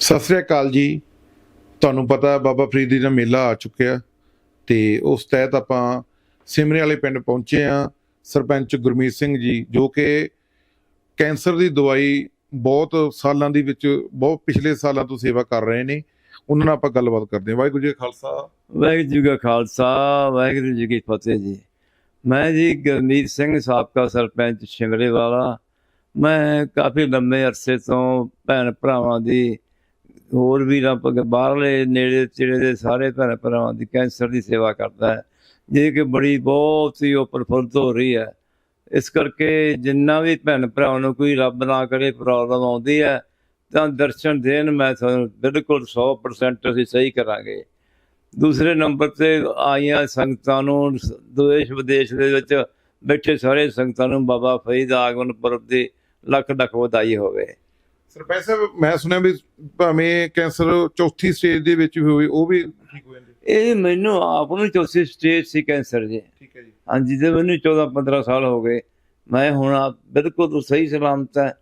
ਸਤਿ ਸ੍ਰੀ ਅਕਾਲ ਜੀ। ਤੁਹਾਨੂੰ ਪਤਾ ਬਾਬਾ ਫਰੀਦ ਜੀ ਦਾ ਮੇਲਾ ਆ ਚੁੱਕਿਆ ਤੇ ਉਸ ਤਹਿਤ ਆਪਾਂ ਸਿਮਰੇ ਵਾਲੇ ਪਿੰਡ ਪਹੁੰਚੇ ਆ ਸਰਪੰਚ ਗੁਰਮੀਤ ਸਿੰਘ ਜੀ, ਜੋ ਕਿ ਕੈਂਸਰ ਦੀ ਦਵਾਈ ਬਹੁਤ ਸਾਲਾਂ ਦੀ ਵਿੱਚ, ਬਹੁਤ ਪਿਛਲੇ ਸਾਲਾਂ ਤੋਂ ਸੇਵਾ ਕਰ ਰਹੇ ਨੇ। ਉਹਨਾਂ ਨਾਲ ਆਪਾਂ ਗੱਲਬਾਤ ਕਰਦੇ ਹਾਂ। ਵਾਹਿਗੁਰੂ ਜੀ ਕਾ ਖਾਲਸਾ। ਵਾਹਿਗੁਰੂ ਜੀ ਕਾ ਖਾਲਸਾ, ਵਾਹਿਗੁਰੂ ਜੀ ਕੀ ਫਤਿਹ ਜੀ। ਮੈਂ ਜੀ ਗੁਰਮੀਤ ਸਿੰਘ, ਸਾਬਕਾ ਸਰਪੰਚ ਸ਼ਿਮਲੇ ਵਾਲਾ ਮੈਂ ਕਾਫੀ ਲੰਮੇ ਅਰਸੇ ਤੋਂ ਭੈਣ ਭਰਾਵਾਂ ਦੀ ਹੋਰ ਵੀ ਰੱਬ ਬਾਹਰਲੇ ਨੇੜੇ ਤੇੜੇ ਦੇ ਸਾਰੇ ਭੈਣ ਭਰਾਵਾਂ ਦੀ ਕੈਂਸਰ ਦੀ ਸੇਵਾ ਕਰਦਾ ਹੈ। ਜਿਹੜੀ ਕਿ ਬੜੀ ਬਹੁਤ ਹੀ ਉਹ ਪ੍ਰਫੁੱਲਤ ਹੋ ਰਹੀ ਹੈ। ਇਸ ਕਰਕੇ ਜਿੰਨਾ ਵੀ ਭੈਣ ਭਰਾਵਾਂ ਨੂੰ ਕੋਈ ਰੱਬ ਨਾ ਕਰੇ, ਪ੍ਰੋਬਲਮ ਆਉਂਦੀ ਹੈ, ਤਾਂ ਦਰਸ਼ਨ ਦੇਣ ਮੈਂ ਤੁਹਾਨੂੰ ਬਿਲਕੁਲ 100% ਅਸੀਂ ਸਹੀ ਕਰਾਂਗੇ। ਦੂਸਰੇ ਨੰਬਰ ਤੇ ਆਈਆਂ ਸੰਗਤਾਂ ਨੂੰ ਸ- ਦੇਸ਼ ਵਿਦੇਸ਼ ਦੇ ਵਿੱਚ ਬੈਠੇ ਸਾਰੇ ਸੰਗਤਾਂ ਨੂੰ ਬਾਬਾ ਫਰੀਦ ਆਗਮਨ ਪੁਰਬ ਦੀ ਲੱਖ ਲੱਖ ਵਧਾਈ ਹੋਵੇ। ਸਰਪੰਚ ਸਾਹਿਬ ਮੈਂ ਸੁਣਿਆ ਵੀ ਭਾਵੇਂ ਕੈਂਸਰ ਚੌਥੀ ਸਟੇਜ ਦੇ ਵਿੱਚ ਵੀ ਹੋਵੇ ਉਹ ਵੀ ਠੀਕ ਹੋ ਜਾਂਦੇ। ਇਹ ਮੈਨੂੰ ਆਪ ਨੂੰ ਚੌਥੀ ਸਟੇਜ ਸੀ ਕੈਂਸਰ ਜੀ। ਠੀਕ ਹੈ ਜੀ। ਹਾਂਜੀ ਤੇ ਮੈਨੂੰ 14 15 ਸਾਲ ਹੋ ਗਏ। ਮੈਂ ਹੁਣ ਬਿਲਕੁਲ ਸਹੀ ਸਲਾਮਤ ਹੈ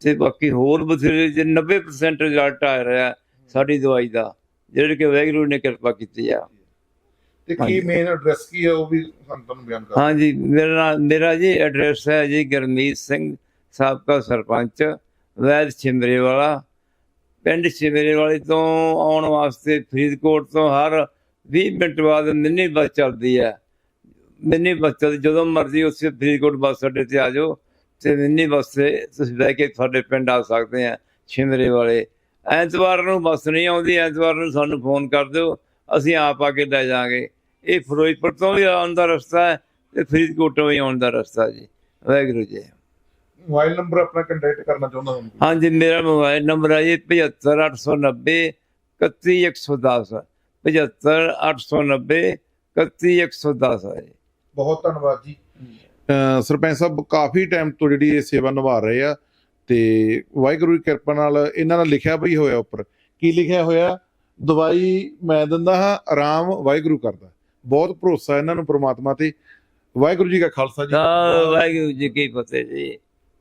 ਤੇ ਬਾਕੀ ਹੋਰ ਬਥੇਰੇ ਜੇ 90% ਰਿਜ਼ਲਟ ਆ ਰਿਹਾ ਸਾਡੀ ਦਵਾਈ ਦਾ ਜਿਹੜੇ ਕਿ ਵੈਗਰੂ ਨੇ ਕਿਰਪਾ ਕੀਤੀ ਆ। ਤੇ ਕੀ। ਮੇਨ ਐਡਰੈਸ ਕੀ ਹੈ ਉਹ ਵੀ ਤੁਹਾਨੂੰ ਬਿਆਨ ਕਰ ਹਾਂਜੀ ਮੇਰਾ ਮੇਰਾ ਜੀ ਐਡਰੈਸ ਹੈ ਜੀ ਗਰਮੀਤ ਸਿੰਘ ਸਾਬਕਾ ਸਰਪੰਚ। ਵੈਦ ਛਿਮਰੇ ਵਾਲਾ ਪਿੰਡ ਛਿਮਰੇ ਵਾਲੇ ਤੋਂ ਆਉਣ ਵਾਸਤੇ ਫਰੀਦਕੋਟ ਤੋਂ ਹਰ 20 ਮਿੰਟ ਬਾਅਦ ਮਿੰਨੀ ਬੱਸ ਚੱਲਦੀ ਹੈ। ਮਿੰਨੀ ਬੱਸ ਚੱਲਦੀ, ਜਦੋਂ ਮਰਜ਼ੀ ਉਸੇ ਫਰੀਦਕੋਟ ਬੱਸ ਅੱਡੇ ਤੇ ਆ ਜਾਓ ਤੇ ਮਿੰਨੀ ਬੱਸ ਤੇ ਤੁਸੀਂ ਬਹਿ ਕੇ ਤੁਹਾਡੇ ਪਿੰਡ ਆ ਸਕਦੇ ਆ ਛਿਮਰੇ ਵਾਲੇ ਐਤਵਾਰ ਨੂੰ ਬੱਸ ਨਹੀਂ ਆਉਂਦੀ, ਐਤਵਾਰ ਨੂੰ ਸਾਨੂੰ ਫੋਨ ਕਰ ਦਿਓ, ਅਸੀਂ ਆਪ ਆ ਕੇ ਲੈ ਜਾਾਂਗੇ ਇਹ ਫਿਰੋਜ਼ਪੁਰ ਤੋਂ ਵੀ ਆਉਣ ਦਾ ਰਸਤਾ ਹੈ ਤੇ ਫਰੀਦਕੋਟ ਤੋਂ ਵੀ ਆਉਣ ਦਾ ਰਸਤਾ ਜੀ। ਵਾਹਿਗੁਰੂ ਜੀ। ਮੋਬਾਈਲ ਨੰਬਰ ਆਪਣਾ ਕੰਟੈਕਟ ਕਰਨਾ ਚਾਹੁੰਦਾ ਹਾਂ ਹਾਂਜੀ ਮੇਰਾ ਮੋਬਾਈਲ ਨੰਬਰ ਹੈ ਜੀ 75890 31110 75890 31110 ਹੈ ਜੀ। ਬਹੁਤ ਧੰਨਵਾਦ ਜੀ। ਸਰਪੰਚ ਸਾਹਿਬ ਕਾਫੀ ਟਾਈਮ ਤੋਂ ਜਿਹੜੀ ਇਹ ਸੇਵਾ ਨਿਭਾ ਰਹੇ ਆ ਤੇ ਵਾਹਿਗੁਰੂ ਦੀ ਕਿਰਪਾ ਨਾਲ ਇਹਨਾਂ ਦਾ ਲਿਖਿਆ ਵੀ ਹੋਇਆ ਉੱਪਰ। ਕੀ ਲਿਖਿਆ ਹੋਇਆ? ਦਵਾਈ ਮੈਂ ਦਿੰਦਾ ਹਾਂ ਆਰਾਮ ਵਾਹਿਗੁਰੂ ਕਰਦਾ। ਬਹੁਤ ਭਰੋਸਾ ਇਹਨਾਂ ਨੂੰ ਪ੍ਰਮਾਤਮਾ ਤੇ। ਵਾਹਿਗੁਰੂ ਜੀ ਕਾ ਖਾਲਸਾ ਜੀ। ਵਾਹਿਗੁਰੂ ਜੀ ਕੀ ਫਤਿਹ ਜੀ।